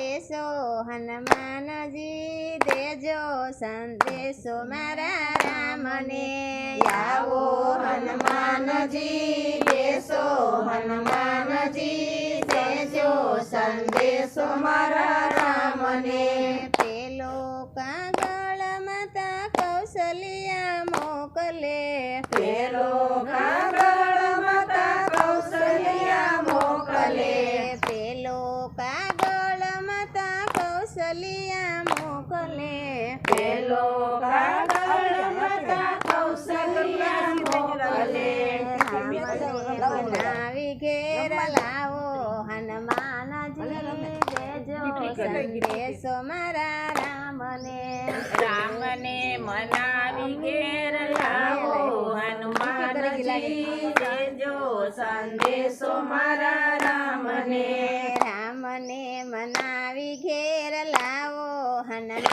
સંદેશો હનુમાનજી દેજો સંદેશો મારા રામને. આવો હનુમાનજી દેશો હનુમાનજી દેજો સંદેશો મારા રામને. પેલો કાગળ માતા કૌશલ્યા મોકલે. પેલો કાગળ માતા કૌશલ્યા મોકલે. પેલો કાગળ માતા કૌશલ્યા મોકલે રામને. રામને મનાવી ઘેર લાવો હનુમાનજી. મનાવી ઘેર લાવો હનુમાનજી દેજો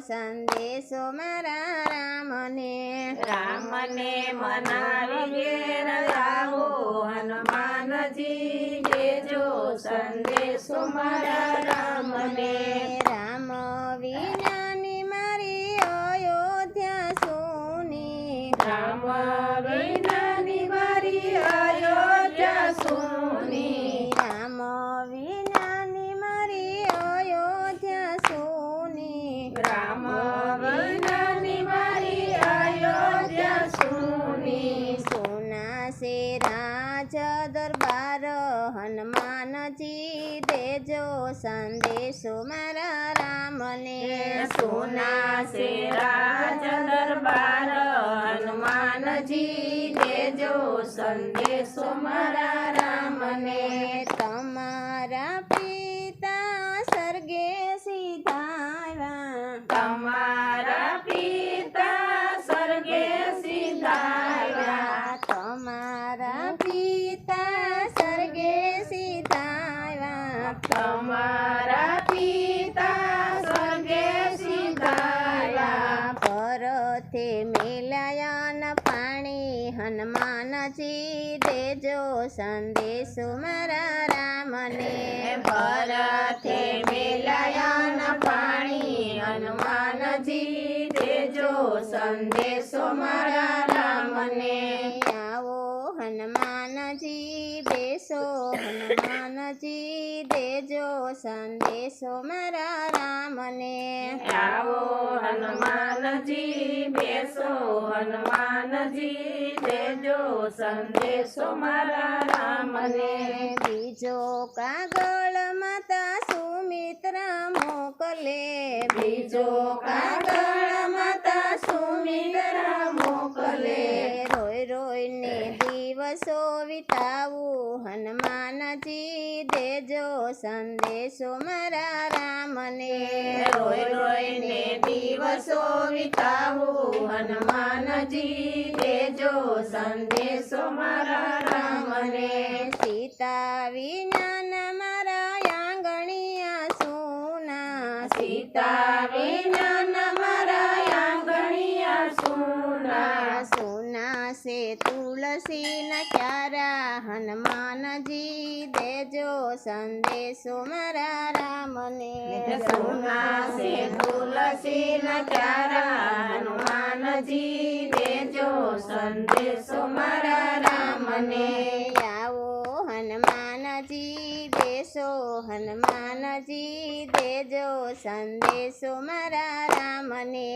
સંદેશો મારા રામને. રામને મનાવી ઘેર હનુમાનજી દેજો સંદેશો મારા રામને. હનુમાનજી દેજો સંદેશો મારા રામને. સોના રાજ દરબાર હનુમાનજી દેજો સંદેશો મારા તમારા પિતા સ્વર્ગે સીધાવ્યા પરથે મેલાયન પાણી હનુમાનજી દેજો સંદેશો મારા રામને. ભરતે મિલાયન પાણી હનુમાનજી દેજો સંદેશો મારા રામને. આવો બેસો હનુમાનજી દેજો સંદેશો મારા રામને. આવો હનુમાનજી બેસો હનુમાનજી દેજો સંદેશો મારા રામને. બીજો કાગળ માતા સુમિત્રા મોકલે. બીજો કાગળ વિતાવું હનુમાનજી દેજો સંદેશો મારા રામને. રોય રોયને દિવસો વિતાવું હનુમાનજી દેજો સંદેશો મારા રામને. સીતા વિના ક્યારા હનુમાનજી દેજો સંદેશો મારા રામને. તુલસી ન ક્યારા હનુમાનજી દેજો સંદેશો મારા રામને. આવો હનુમાનજી દેશો હનુમાનજી દેજો સંદેશો મારા રામને.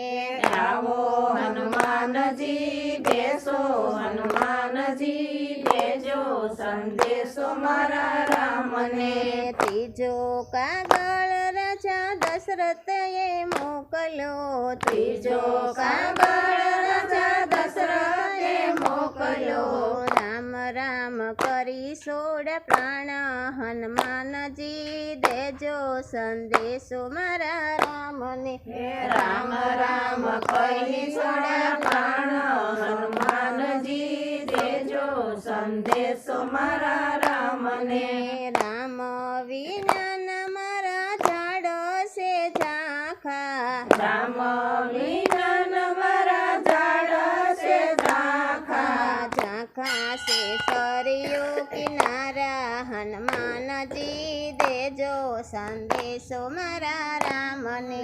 આવો હનુમાનજી દેશો હનુમાનજી સંદેશો મારા રામને ત્રીજો કાગળ રાજા દશરથએ મોકલ્યો ત્રીજો કાગળ રાજા દશરથે મોકલ્યો રામ કરી સોડ પ્રાણ. હનુમાનજી દેજો સંદેશો મારા રામને. રામ રામ કરી સોડ પ્રાણ. હનુમાનજી દેજો સંદેશો મારા રામને. રામ વિના છે સરિયો કિનારા હનુમાનજી દેજો, સંદેશો મારા રામને.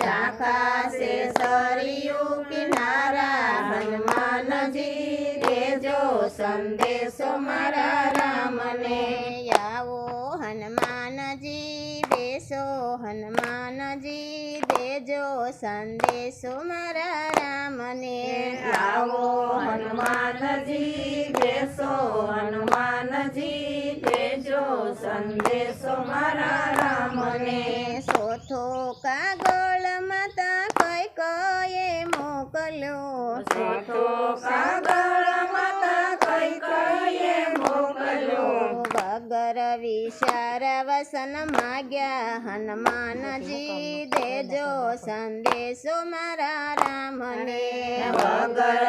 ઝાંખાશે સરિયું કિનારા હનુમાનજી દેજો, સંદેશો મારા રામને. આવો હનુમાનજી બેસો હનુમાનજી દેજો સંદેશો મારા રામને. આવો હનુમાનજી દેશો હનુમાનજી દેજો સંદેશો મારા વિચાર વસન માગ્યા હનુમાનજી દેજો સંદેશો મારા રામને. વગર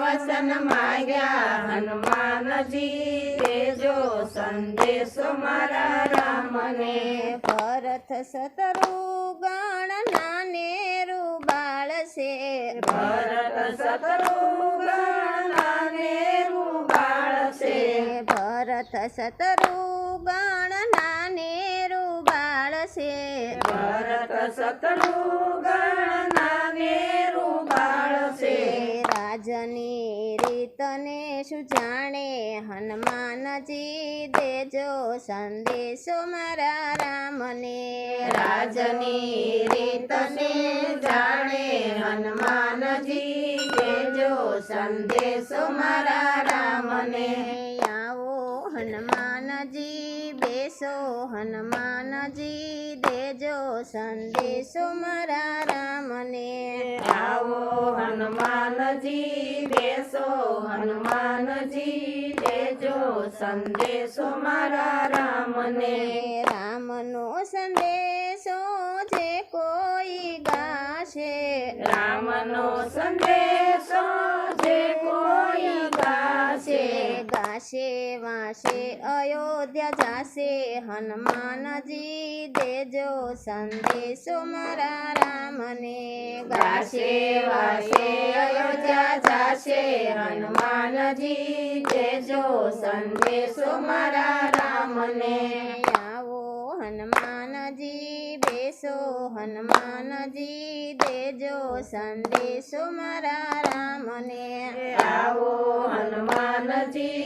વસન માગ્યા હનુમાનજી દેજો સંદેશો મારા રામને. ભરત સતરુ ગણ નાનેરુ બાળ છે ભરત શત્રુઘ્નને ભરત સતરુ ગણ નાનેરુ બાળ છે. ભરત શત્રુઘ્નને રૂબાળ છે. રાજની રીતને શું જાણે? હનુમાનજી દેજો સંદેશો મારા રામને. રાજની રીતને જાણે? હનુમાનજી દેજો સંદેશો મારા રામને. હનુમાનજી બેસો હનુમાનજી દેજો સંદેશો મારા રામને. આવો હનુમાનજી બેસો હનુમાનજી દેજો સંદેશો મારા રામને. રામનો સંદેશો જે કોઈ ગાશે રામનો સંદેશો ગાશે વાશે અયોધ્યા જાશે. હનુમાનજી દેજો સંદેશો મારા રામને. ગાશે વાશે અયોધ્યા જાશે. હનુમાનજી દેજો સંદેશો મારા રામને. આવો હનુમાનજી બેસો, હનુમાનજી દેજો સંદેશો મારા રામને. આવો હનુમાનજી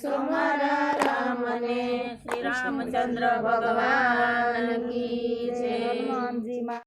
સંદેશો મારા રામને શ્રી રામચંદ્ર ભગવાન કી